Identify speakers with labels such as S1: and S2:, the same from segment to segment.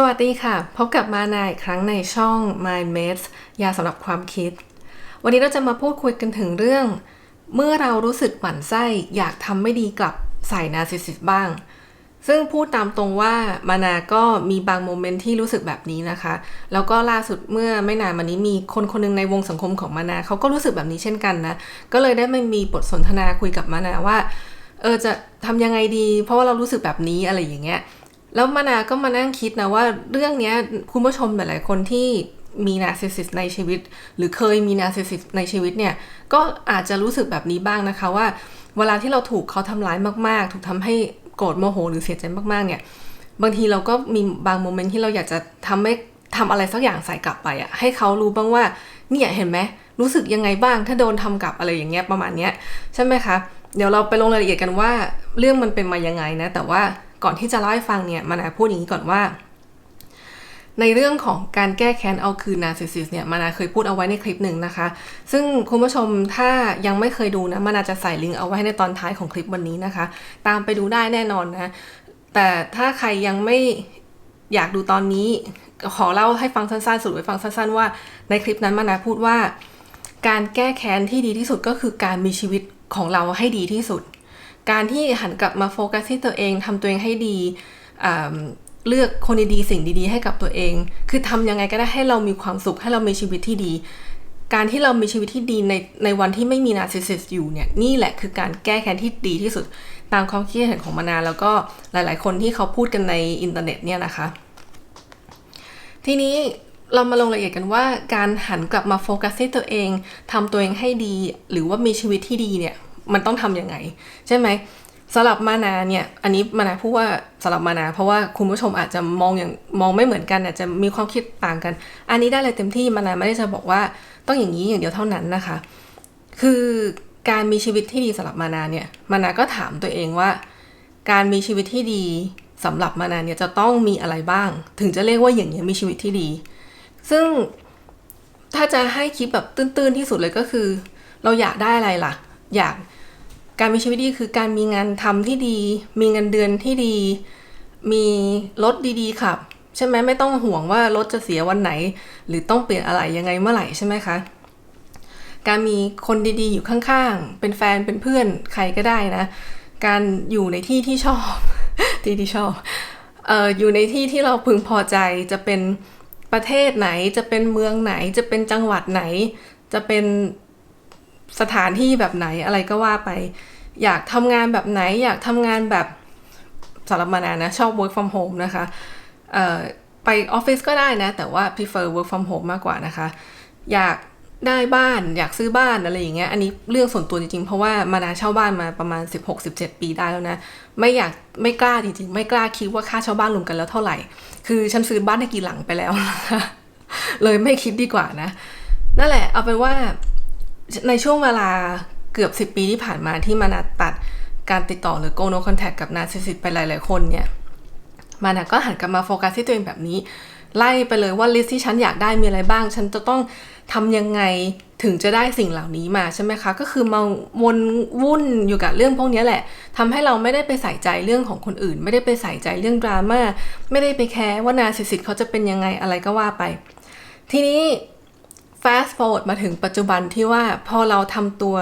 S1: สวัสดีค่ะ พบกับมานาอีกครั้งในช่อง Mind Mates ยาสำหรับความคิด วันนี้เราจะมาพูดคุยกันถึงเรื่อง เมื่อเรารู้สึกหมั่นไส้อยากทำไม่ดีกลับใส่นาซิสซิสบ้าง ซึ่งพูดตามตรงว่ามานาก็มีบางโมเมนต์ที่รู้สึกแบบนี้นะคะ แล้วก็ล่าสุดเมื่อไม่นานมานี้มีคนคนหนึงในวงสังคมของมานาเขาก็รู้สึกแบบนี้เช่นกันนะ ก็เลยได้ไม่มีบทสนทนาคุยกับมานาว่า เออจะทำยังไงดี เพราะว่าเรารู้สึกแบบนี้อะไรอย่างเงี้ย แล้วมานาก็มานั่งคิดนะว่าเรื่องนี้คุณผู้ชมหลายๆคนที่มีนาร์ซิสซิสในชีวิต หรือเคยมีนาร์ซิสซิสในชีวิตเนี่ย ก็อาจจะรู้สึกแบบนี้บ้างนะคะว่า เวลาที่เราถูกเขาทำร้ายมาก ๆ ถูกทำให้โกรธโมโหหรือเสียใจมาก ๆ เนี่ยบางทีเราก็มีบางโมเมนต์ที่เราอยากจะทำให้ทำอะไรสักอย่างใส่กลับไปอะให้เขารู้บ้างว่าเนี่ยเห็นไหมรู้สึกยังไงบ้างถ้าโดนทำกลับอะไรอย่างเงี้ยประมาณเนี้ยใช่ไหมคะเดี๋ยวเราไปลงรายละเอียดกันว่าเรื่องมันเป็นมายังไงนะ แต่ว่า ก่อนที่จะเล่าให้ฟังเนี่ยมานาพูดอย่างนี้ก่อนว่า ในเรื่องของการแก้แค้นเอาคืนนาซิสซิสเนี่ยมานาเคยพูดเอาไว้ในคลิปหนึ่งนะคะ ซึ่งคุณผู้ชมถ้ายังไม่เคยดูนะมานาจะใส่ลิงก์เอาไว้ในตอนท้ายของคลิปวันนี้นะคะ ตามไปดูได้แน่นอนนะแต่ถ้าใครยังไม่อยากดูตอนนี้ขอเล่าให้ฟังสั้นๆสรุปให้ฟังสั้นๆว่าในคลิปนั้นมานาพูดว่า การแก้แค้นที่ดีที่สุดก็คือการมีชีวิตของเราให้ดีที่สุด การที่หันกลับมาโฟกัสที่ตัวเองทำตัวเองให้ดีเลือกคนดีๆสิ่งดีๆให้กับตัวเอง คือทำยังไงก็ได้ให้เรามีความสุขให้เรามีชีวิตที่ดี การที่เรามีชีวิตที่ดีในในวันที่ไม่มีนาร์ซิสซิสอยู่เนี่ยนี่แหละคือการแก้แค้นที่ดีที่สุดตามความคิดเห็นของมานาแล้วก็หลายๆ คนที่เขาพูดกันในอินเทอร์เน็ตเนี่ยนะคะ ทีนี้เรามาลงรายละเอียดกันว่าการหันกลับมาโฟกัสที่ตัวเองทำตัวเองให้ดี หรือว่ามีชีวิตที่ดีเนี่ย มันต้องทำยังไง ใช่ไหมสำหรับมานาเนี่ย อันนี้มานาพูดว่าสำหรับมานา เพราะว่าคุณผู้ชมอาจจะมองอย่างมองไม่เหมือนกันอาจจะมีความคิดต่างกัน อันนี้ได้เลยเต็มที่มานาไม่ได้จะบอกว่าต้องอย่างนี้อย่างเดียวเท่านั้นนะคะ คือการมีชีวิตที่ดีสำหรับมานาเนี่ย มานาก็ถามตัวเองว่า การมีชีวิตที่ดีสำหรับมานาเนี่ยจะต้องมีอะไรบ้าง ถึงจะเรียกว่าอย่างนี้มีชีวิตที่ดี ซึ่งถ้าจะให้คิดแบบตื้นๆที่สุดเลยก็คือ เราอยากได้อะไรล่ะ อยากการมีชีวิตดีคือการมีงานทำที่ดี มีเงินเดือนที่ดี มีรถดีๆขับ ใช่ไหมไม่ต้องห่วงว่ารถจะเสียวันไหน หรือต้องเปลี่ยนอะไรยังไงเมื่อไหร่ใช่ไหมคะการมีคนดีๆอยู่ข้างๆ เป็นแฟนเป็นเพื่อนใครก็ได้นะ การอยู่ในที่ที่ชอบ ที่ที่ชอบเอ่ออยู่ในที่ที่เราพึงพอใจจะเป็นประเทศไหนจะเป็นเมืองไหนจะเป็นจังหวัดไหน จะเป็น สถานที่แบบไหนอะไรก็ว่าไป อยากทำงานแบบไหน อยากทำงานแบบสำหรับมานานะ ชอบ work from home นะคะไปออฟฟิศก็ได้นะ แต่ว่า prefer work from home มากกว่านะคะ อยากได้บ้านอยากซื้อบ้านอะไรอย่างเงี้ยอันนี้เรื่องส่วนตัวจริงๆ เพราะว่ามานาเช่าบ้านมาประมาณ 16-17 ปีได้แล้วนะ ไม่อยากไม่กล้าจริงๆ ไม่กล้าคิดว่าค่าเช่าบ้านรวมกันแล้วเท่าไหร่ คือฉันซื้อบ้านได้กี่หลังไปแล้ว เลยไม่คิดดีกว่านะ นั่นแหละเอาเป็นว่า ในช่วงเวลาเกือบ 10 ปีที่ผ่านมาที่มานาตัดการติดต่อหรือ go no contact กับนาซิสซิสไปหลาย ๆ คนเนี่ย มานาก็หันกลับมาโฟกัสที่ตัวเองแบบนี้ ไล่ไปเลยว่าลิสต์ที่ฉันอยากได้มีอะไรบ้าง ฉันจะต้องทำยังไงถึงจะได้สิ่งเหล่านี้มาใช่ไหมคะ ก็คือมาวนวุ่นอยู่กับเรื่องพวกนี้แหละทำให้เราไม่ได้ไปใส่ใจเรื่องของคนอื่น ไม่ได้ไปใส่ใจเรื่องดราม่าไม่ได้ไปแคร์ว่านาซิสซิสเขาจะเป็นยังไงอะไรก็ว่าไป ทีนี้ fast forward มาถึงปัจจุบันที่ว่าพอเราทำตัว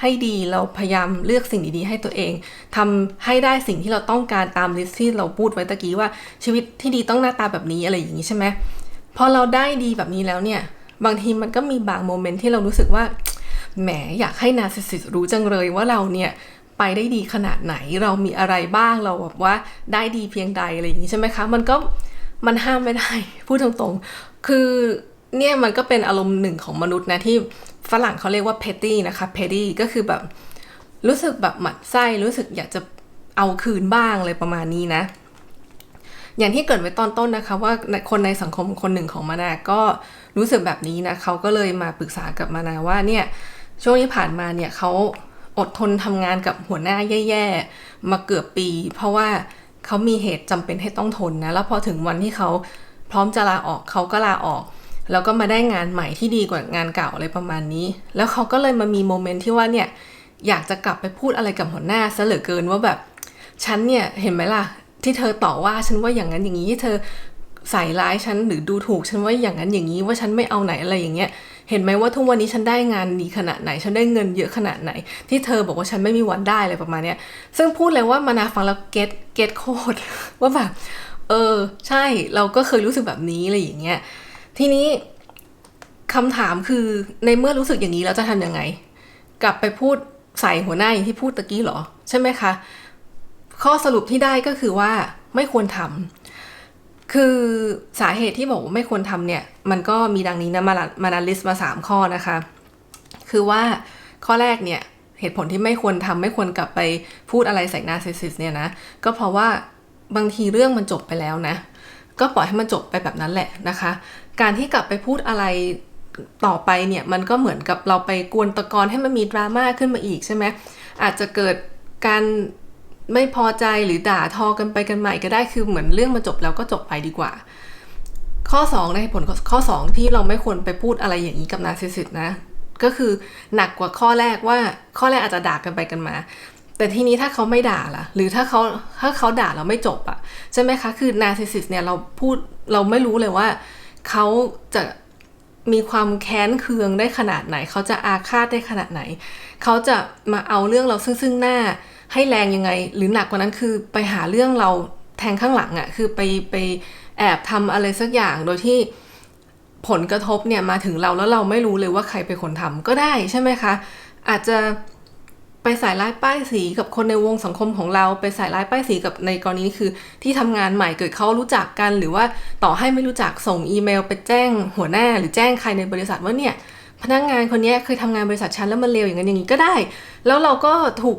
S1: ให้ดีเราพยายามเลือกสิ่งดีๆให้ตัวเองทำให้ได้สิ่งที่เราต้องการตามลิสต์ที่เราพูดไว้ตะกี้ว่าชีวิตที่ดีต้องหน้าตาแบบนี้อะไรอย่างนี้ใช่ไหมพอเราได้ดีแบบนี้แล้วเนี่ย บางทีมันก็มีบางโมเมนต์ที่เรารู้สึกว่าแหมอยากให้นาซิสิสรู้จังเลยว่าเราเนี่ยไปได้ดีขนาดไหนเรามีอะไรบ้างเราแบบว่าได้ดีเพียงใดอะไรอย่างนี้ใช่ไหมคะ มันก็มันห้ามไม่ได้ พูดตรงๆ คือ เนี่ยมันก็เป็นอารมณ์หนึ่งของมนุษย์นะที่ฝรั่งเขาเรียกว่า petty นะคะ petty ก็คือแบบรู้สึกแบบหมั่นไส้รู้สึกอยากจะเอาคืนบ้างอะไรประมาณนี้นะ อย่างที่เกิดไว้ตอนต้นนะคะ ว่าคนในสังคมคนหนึ่งของมานาก็รู้สึกแบบนี้นะเขาก็เลยมาปรึกษากับมานาว่าเนี่ยช่วงที่ผ่านมาเนี่ยเขาอดทนทำงานกับหัวหน้าแย่ๆมาเกือบปี เพราะว่าเขามีเหตุจำเป็นให้ต้องทนนะแล้วพอถึงวันที่เขาพร้อมจะลาออกเขาก็ลาออก แล้วก็มาได้งานใหม่ที่ดีกว่างานเก่าอะไรประมาณนี้ แล้วเขาก็เลยมามีโมเมนต์ที่ว่าเนี่ยอยากจะกลับไปพูดอะไรกับหัวหน้าซะเหลือเกินว่าแบบฉันเนี่ยเห็นไหมล่ะที่เธอต่อว่าฉันว่าอย่างนั้นอย่างนี้ที่เธอใส่ร้ายฉันหรือดูถูกฉันว่าอย่างนั้นอย่างนี้ว่าฉันไม่เอาไหนอะไรอย่างเงี้ยเห็นไหมว่าทุกวันนี้ฉันได้งานดีขนาดไหน ฉันได้เงินเยอะขนาดไหน ที่เธอบอกว่าฉันไม่มีวันได้อะไรประมาณเนี้ยซึ่งพูดเลยว่ามานาฟังแล้วเก็ตเก็ตโคตรว่าแบบเออใช่เราก็เคยรู้สึกแบบนี้อะไรอย่างเงี้ย ทีนี้คำถามคือในเมื่อรู้สึกอย่างนี้แล้วจะทำยังไง กลับไปพูดใส่หัวหน้าอย่างที่พูดตะกี้หรอ ใช่ไหมคะ ข้อสรุปที่ได้ก็คือว่าไม่ควรทำคือสาเหตุที่บอกว่าไม่ควรทำเนี่ย มันก็มีดังนี้นะมามานาลิสมาสามข้อนะคะ คือว่าข้อแรกเนี่ยเหตุผลที่ไม่ควรทำไม่ควรกลับไปพูดอะไรใส่นาร์ซิสซิสเนี่ยนะ ก็เพราะว่าบางทีเรื่องมันจบไปแล้วนะ ก็ปล่อยให้มันจบไปแบบนั้นแหละนะคะ การที่กลับไปพูดอะไรต่อไปเนี่ยมันก็เหมือนกับเราไปกวนตะกอนให้มันมีดราม่าขึ้นมาอีกใช่ไหมอาจจะเกิดการไม่พอใจหรือด่าทอกันไปกันใหม่ก็ได้คือเหมือนเรื่องมันจบแล้วก็จบไปดีกว่า ข้อ2ในผลข้อ 2 ที่เราไม่ควรไปพูดอะไรอย่างนี้กับนาซิสซิสนะ ก็คือหนักกว่าข้อแรกว่าข้อแรกอาจจะด่ากันไปกันมา แต่ทีนี้ถ้าเขาไม่ด่าล่ะ หรือถ้าเขาถ้าเขาด่าเราไม่จบอะใช่ไหมคะคือนาซิสิสเนี่ยเราพูดเราไม่รู้เลยว่า เขาจะมีความแค้นเคืองได้ขนาดไหน เขาจะอาฆาตได้ขนาดไหน เขาจะมาเอาเรื่องเราซึ่งซึ่งหน้าให้แรงยังไง หรือหนักกว่านั้นคือไปหาเรื่องเราแทงข้างหลังอะ่ะคือไปไปแอบทำอะไรสักอย่างโดยที่ผลกระทบเนี่ยมาถึงเราแล้วเราไม่รู้เลยว่าใครเป็นคนทำก็ได้ใช่ไหมคะ อาจจะ ไปใส่ร้ายป้ายสีกับคนในวงสังคมของเรา ไปใส่ร้ายป้ายสีกับในกรณีคือที่ทำงานใหม่เกิดเขารู้จักกัน หรือว่าต่อให้ไม่รู้จักส่งอีเมล ไปแจ้งหัวหน้า หรือแจ้งใครในบริษัทว่าเนี่ยพนักงงานคนนี้เคยทำงานบริษัทฉันแล้วมันเลวอย่างนั้นอย่างนี้ก็ได้ แล้วเราก็ถูก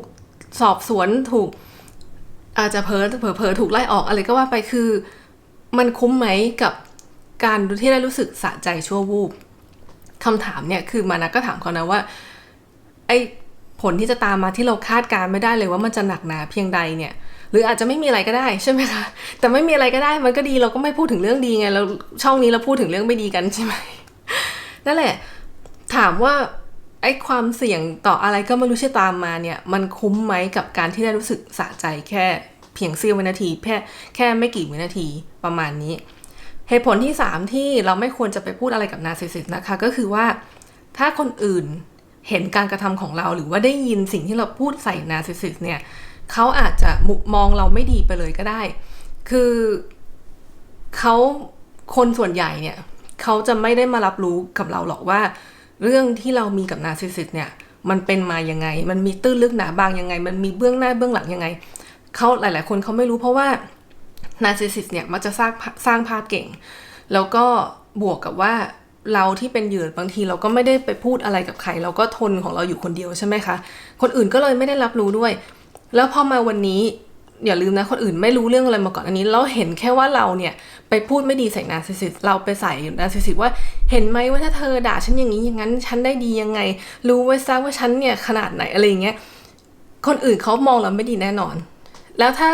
S1: สอบสวนถูก อาจจะเพอเผลอเผลอถูกไล่ออกอะไรก็ว่าไปคือ มันคุ้มไหมกับการที่ได้รู้สึกสะใจชั่ววูบคำถามเนี่ยคือมานะก็ถามเขานะว่าไอ ผลที่จะตามมาที่เราคาดการไม่ได้เลยว่ามันจะหนักหนาเพียงใดเนี่ยหรืออาจจะไม่มีอะไรก็ได้ใช่ไหมคะแต่ไม่มีอะไรก็ได้มันก็ดีเราก็ไม่พูดถึงเรื่องดีไงเราช่องนี้เราพูดถึงเรื่องไม่ดีกันใช่ไหมนั่นแหละ ถามว่าไอ้ความเสี่ยงต่ออะไรก็ไม่รู้ชื่ตามมาเนี่ย มันคุ้มไหมกับการที่ได้รู้สึกสะใจแค่เพียงเสี้ยววินาทีแค่แค่ไม่กี่วินาทีประมาณนี้ เหตุผลที่ 3 ที่เราไม่ควรจะไปพูดอะไรกับนาซิสิสนะคะ ก็คือว่าถ้าคนอื่น เห็นการกระทำของเราหรือว่าได้ยินสิ่งที่เราพูดใส่นาซิสิสเนี่ยเขาอาจจะมุมองเราไม่ดีไปเลยก็ได้ คือเขาคนส่วนใหญ่เนี่ยเขาจะไม่ได้มารับรู้กับเราหรอกว่า เรื่องที่เรามีกับนาซิสิสเนี่ยมันเป็นมายังไง มันมีตื้นลึกหนาบางยังไง มันมีเบื้องหน้าเบื้องหลังยังไงเขาหลาย ๆ คนเขาไม่รู้เพราะว่านาซิสิสเนี่ยมันจะสร้างสร้างภาพเก่ง แล้วก็บวกกับว่า เราที่เป็นเหยื่อบางทีเราก็ไม่ได้ไปพูดอะไรกับใครเราก็ทนของเราอยู่คนเดียวใช่ไหมคะ คนอื่นก็เลยไม่ได้รับรู้ด้วย แล้วพอมาวันนี้อย่าลืมนะคนอื่นไม่รู้เรื่องอะไรมาก่อนอันนี้เราเห็นแค่ว่าเราเนี่ยไปพูดไม่ดีใส่นาซิสิสเราไปใส่นาซิสิสว่าเห็นไหมว่าถ้าเธอด่าฉันอย่างนี้อย่างนั้นฉันได้ดียังไง รู้ไว้ซะว่าฉันเนี่ยขนาดไหนอะไรอย่างเงี้ยคนอื่นเขามองเราไม่ดีแน่นอน แล้วถ้า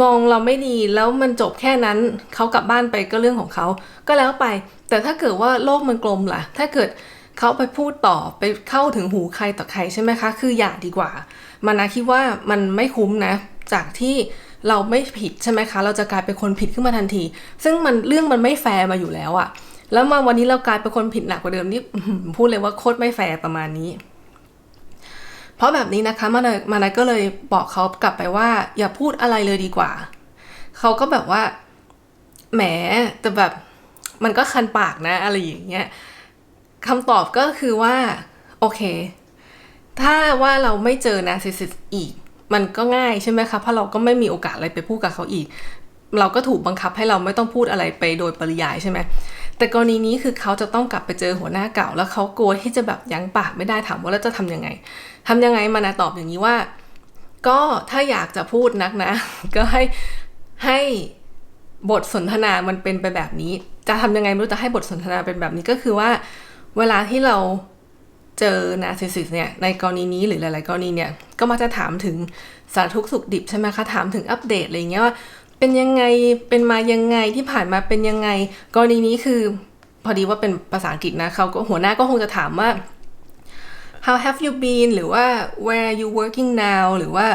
S1: มองเราไม่ดีแล้วมันจบแค่นั้นเขากลับบ้านไปก็เรื่องของเขาก็แล้วไป แต่ถ้าเกิดว่าโลกมันกลมล่ะ ถ้าเกิดเขาไปพูดต่อไปเข้าถึงหูใครต่อใครใช่ไหมคะ คืออย่าดีกว่า มานะคิดว่ามันไม่คุ้มนะ จากที่เราไม่ผิดใช่ไหมคะ เราจะกลายเป็นคนผิดขึ้นมาทันที ซึ่งมันเรื่องมันไม่แฟร์มาอยู่แล้วอะแล้วมาวันนี้เรากลายเป็นคนผิดหนักกว่าเดิมนี่พูดเลยว่าโคตรไม่แฟร์ประมาณนี้ เพราะแบบนี้นะคะมานะมานะก็เลยบอกเขากลับไปว่า อย่าพูดอะไรเลยดีกว่า เขาก็แบบว่าแหมแต่แบบมันก็คันปากนะอะไรอย่างเงี้ยคำตอบก็คือว่า โอเค ถ้าว่าเราไม่เจอนาซิสซิสอีก มันก็ง่ายใช่ไหมคะเพราะเราก็ไม่มีโอกาสอะไรไปพูดกับเขาอีก เราก็ถูกบังคับให้เราไม่ต้องพูดอะไรไปโดยปริยายใช่ไหม แต่กรณีนี้คือเขาจะต้องกลับไปเจอหัวหน้าเก่า แล้วเขากลัวที่จะแบบยั้งปากไม่ได้ถามว่าแล้วจะทํำยังไงทำยังไงมานาตอบอย่างนี้ว่า ก็ถ้าอยากจะพูดนักนะ ก็ให้ให้บทสนทนามันเป็นไปแบบนี้ จะทำยังไงไม่รู้จะให้บทสนทนาเป็นแบบนี้ก็คือว่า เวลาที่เราเจอนาซิสิสเนี่ยในกรณีนี้หรือหลาย ๆ กรณีเนี่ยก็มาจะถามถึงสารทุกสุขดิบใช่ไหมคะถามถึงอัปเดตอะไรเงี้ยว่า เป็นยังไงเป็นมายังไงที่ผ่านมาเป็นยังไงกรณีนี้คือพอดีว่าเป็นภาษาอังกฤษนะเขาก็หัวหน้าก็คงจะถามว่า how have you been หรือว่า where are you working now หรือว่า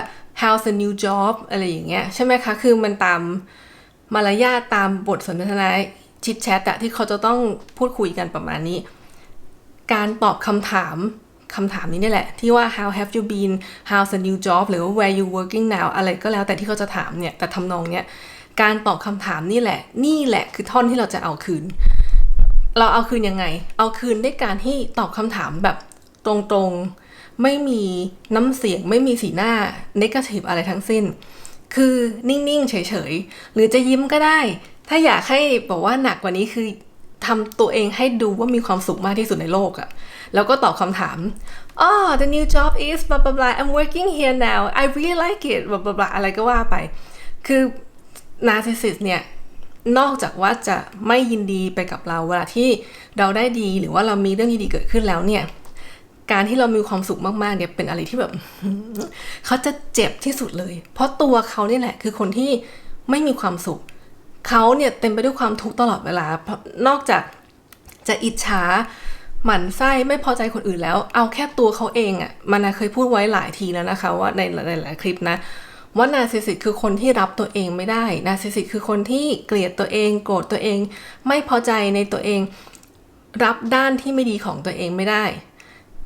S1: how's the new job อะไรอย่างเงี้ยใช่ไหมคะ คือมันตามมารยาทตามบทสนทนาชิดแชทอะที่เขาจะต้องพูดคุยกันประมาณนี้ การตอบคำถาม คำถามนี้นี่แหละ ที่ว่า how have you been how's the new job หรือว่า where you working now อะไรก็แล้วแต่ที่เขาจะถามเนี่ย แต่ทำนองเนี้ย การตอบคำถามนี่แหละ นี่แหละคือท่อนที่เราจะเอาคืน เราเอาคืนยังไง เอาคืนด้วยการที่ตอบคำถามแบบตรงๆ ไม่มีน้ำเสียง ไม่มีสีหน้า negative อะไรทั้งสิ้น คือนิ่งๆ เฉยๆ หรือจะยิ้มก็ได้ ถ้าอยากให้บอกว่าหนักกว่านี้คือทำตัวเองให้ดูว่ามีความสุขมากที่สุดในโลกอะ แล้วก็ตอบคำถาม oh the new job is blah blah blah I'm working here now I really like it blah blah blah อะไรก็ว่าไป คือ narcissist เนี่ย นอกจากว่าจะไม่ยินดีไปกับเราเวลาที่เราได้ดีหรือว่าเรามีเรื่องดีๆเกิดขึ้นแล้วเนี่ย การที่เรามีความสุขมากๆเนี่ยเป็นอะไรที่แบบ เขาจะเจ็บที่สุดเลย เพราะตัวเขาเนี่ยแหละ คือคนที่ไม่มีความสุข เขาเนี่ยเต็มไปด้วยความทุกข์ตลอดเวลา นอกจากจะอิจฉา หมั่นไส้ไม่พอใจคนอื่นแล้ว เอาแค่ตัวเขาเองอะ่ะมันเคยพูดไว้หลายทีแล้วนะคะ ว่าในหลายๆคลิปนะว่านาซิสิกคือคนที่รับตัวเองไม่ได้ นาซิสิกคือคนที่เกลียดตัวเอง โกรธตัวเอง ไม่พอใจในตัวเอง รับด้านที่ไม่ดีของตัวเองไม่ได้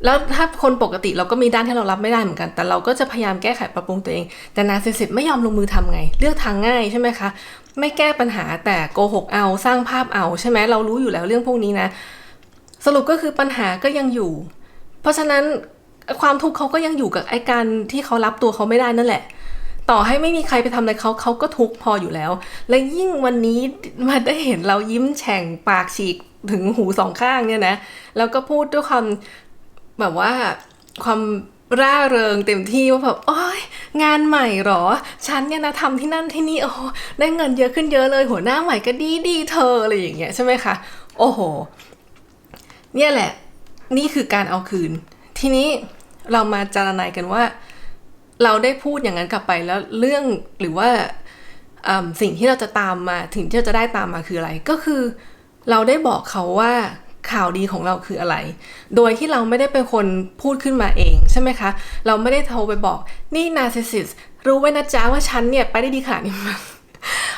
S1: แล้วถ้าคนปกติเราก็มีด้านที่เรารับไม่ได้เหมือนกัน แต่เราก็จะพยายามแก้ไขปรับปรุงตัวเอง แต่นาซิสิกไม่ยอมลงมือทำไง เลือกทางง่ายใช่ไหมคะ ไม่แก้ปัญหาแต่โกหกเอา สร้างภาพเอาใช่ไหมเรารู้อยู่แล้วเรื่องพวกนี้นะ สรุปก็คือปัญหาก็ยังอยู่ เพราะฉะนั้นความทุกข์เขาก็ยังอยู่กับไอ้การที่เขารับตัวเขาไม่ได้นั่นแหละ ต่อให้ไม่มีใครไปทำอะไรเขาเขาก็ทุกข์พออยู่แล้ว และยิ่งวันนี้มาได้เห็นเรายิ้มแฉ่งปากฉีกถึงหูสองข้างเนี่ยนะ แล้วก็พูดด้วยความแบบว่าความร่าเริงเต็มที่ว่าแบบโอ้ยงานใหม่หรอ ฉันเนี่ยนะทำที่นั่นที่นี่โอ้ได้เงินเยอะขึ้นเยอะเลย หัวหน้าใหม่ก็ดีดีเธออะไรอย่างเงี้ยใช่ไหมคะ โอ้โห เนี่ยแหละ นี่คือการเอาคืน ทีนี้เรามาจารณายกันว่า เราได้พูดอย่างนั้นกลับไปแล้วเรื่องหรือว่าสิ่งที่เราจะตามมาถึงที่จะได้ตามมาคืออะไร ก็คือ เราได้บอกเขาว่าข่าวดีของเราคืออะไร โดยที่เราไม่ได้เป็นคนพูดขึ้นมาเองใช่ไหมคะ เราไม่ได้โทรไปบอกนี่นาร์ซิสซิสรู้ไว้นะจ๊ะว่าฉันเนี่ยไปได้ดีขนาดนี้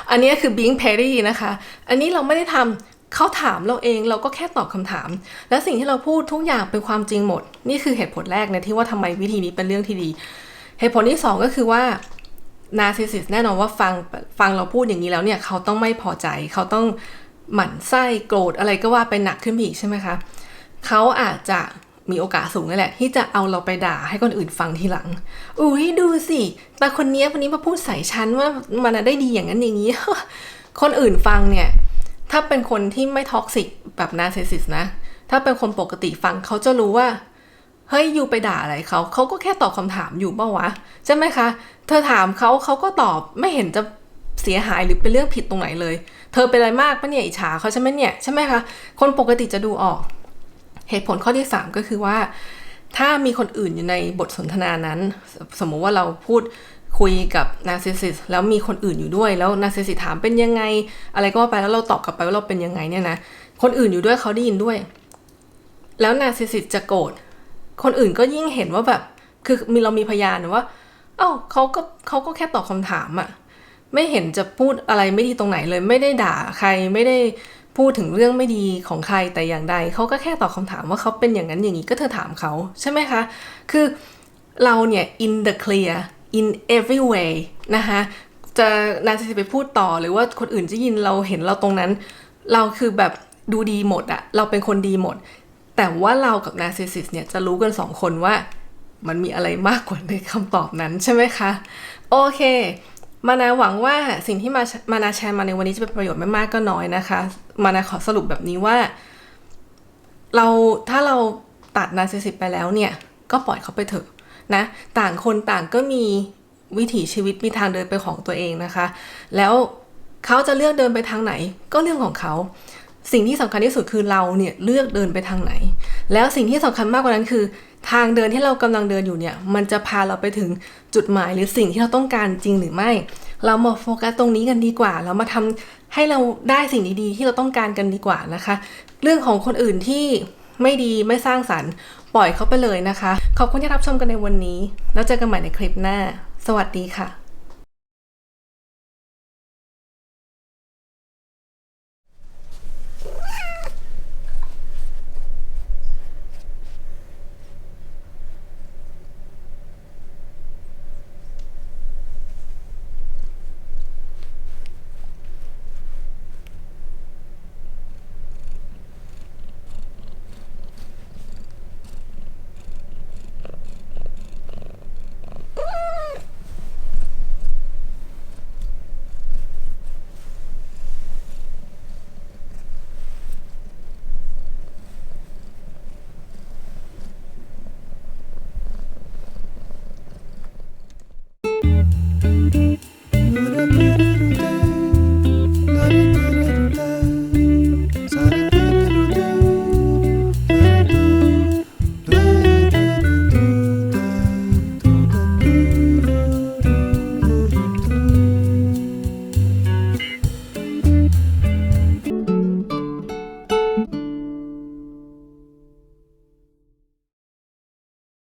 S1: อันนี้คือ being petty นะคะ อันนี้เราไม่ได้ทำ เขาถามเราเองเราก็แค่ตอบคำถาม และสิ่งที่เราพูดทุกอย่างเป็นความจริงหมด นี่คือเหตุผลแรกนะที่ว่าทำไมวิธีนี้เป็นเรื่องที่ดี เหตุผลที่ 2 ก็คือว่านาซิสิสแน่นอนว่าฟังฟังเราพูดอย่างนี้แล้วเนี่ยเขาต้องไม่พอใจ เขาต้องหมั่นไส้โกรธอะไรก็ว่าไปหนักขึ้นอีกใช่ไหมคะเขาอาจจะมีโอกาสสูงนั่นแหละ ที่จะเอาเราไปด่าให้คนอื่นฟังทีหลัง อุ้ยดูสิแต่คนนี้วันนี้มาพูดใส่ฉันว่ามันได้ดีอย่างนั้นอย่างนี้ คนอื่นฟังเนี่ย ถ้าเป็นคนที่ไม่ท็อกซิกแบบนาร์ซิสซิสนะ ถ้าเป็นคนปกติฟังเขาจะรู้ว่า เฮ้ยยูไปด่าอะไรเขา เขาก็แค่ตอบคำถามอยู่เปล่าวะ ใช่ไหมคะ เธอถามเขาเขาก็ตอบไม่เห็นจะเสียหายหรือเป็นเรื่องผิดตรงไหนเลย เธอเป็นอะไรมากปะเนี่ยอิจฉาเขาใช่ไหมเนี่ยใช่ไหมคะ คนปกติจะดูออก เหตุผลข้อที่ 3 ก็คือว่า ถ้ามีคนอื่นอยู่ในบทสนทนานั้น สมมุติว่าเราพูด คุยกับนาร์ซิสซิสแล้วมีคนอื่นอยู่ด้วย แล้วนาร์ซิสซิสถามเป็นยังไง อะไรก็ว่าไปแล้วเราตอบกลับไปว่าเราเป็นยังไงเนี่ยนะ คนอื่นอยู่ด้วยเขาได้ยินด้วย แล้วนาร์ซิสซิสจะโกรธ คนอื่นก็ยิ่งเห็นว่าแบบ คือมีเรามีพยานว่า เอ้าเขาก็เขาก็แค่ตอบคำถามอะไม่เห็นจะพูดอะไรไม่ดีตรงไหนเลย ไม่ได้ด่าใครไม่ได้พูดถึงเรื่องไม่ดีของใครแต่อย่างใดเขาก็แค่ตอบคำถามว่าเขาเป็นอย่างนั้นอย่างนี้ก็เธอถามเขาใช่ไหมคะ คือเราเนี่ย in the clear in every way นะคะจะนาซิสไปพูดต่อหรือว่าคนอื่นจะยินเราเห็นเราตรงนั้น เราคือแบบดูดีหมดอะเราเป็นคนดีหมด แต่ว่าเรากับนาซิสซิสเนี่ยจะรู้กันสองคนว่ามันมีอะไรมากกว่าในคำตอบนั้นใช่ไหมคะ โอเค มานาหวังว่าสิ่งที่มามานาแชร์มาในวันนี้จะเป็นประโยชน์ไม่มากก็น้อยนะคะ มานาขอสรุปแบบนี้ว่า เราถ้าเราตัดนาซิสิตไปแล้วเนี่ย ก็ปล่อยเขาไปเถอะ นะต่างคนต่างก็มีวิถีชีวิตมีทางเดินไปของตัวเองนะคะ แล้วเขาจะเลือกเดินไปทางไหน ก็เรื่องของเขา สิ่งที่สำคัญที่สุดคือเราเนี่ยเลือกเดินไปทางไหน แล้วสิ่งที่สำคัญมากกว่านั้นคือ ทางเดินที่เรากำลังเดินอยู่เนี่ย มันจะพาเราไปถึงจุดหมายหรือสิ่งที่เราต้องการจริงหรือไม่ เรามาโฟกัสตรงนี้กันดีกว่า เรามาทำให้เราได้สิ่งดีๆที่เราต้องการกันดีกว่านะคะ เรื่องของคนอื่นที่ไม่ดีไม่สร้างสรรค์ ปล่อยเขาไปเลยนะคะ ขอบคุณที่รับชมกันในวันนี้ แล้วเจอกันใหม่ในคลิปหน้า สวัสดีค่ะ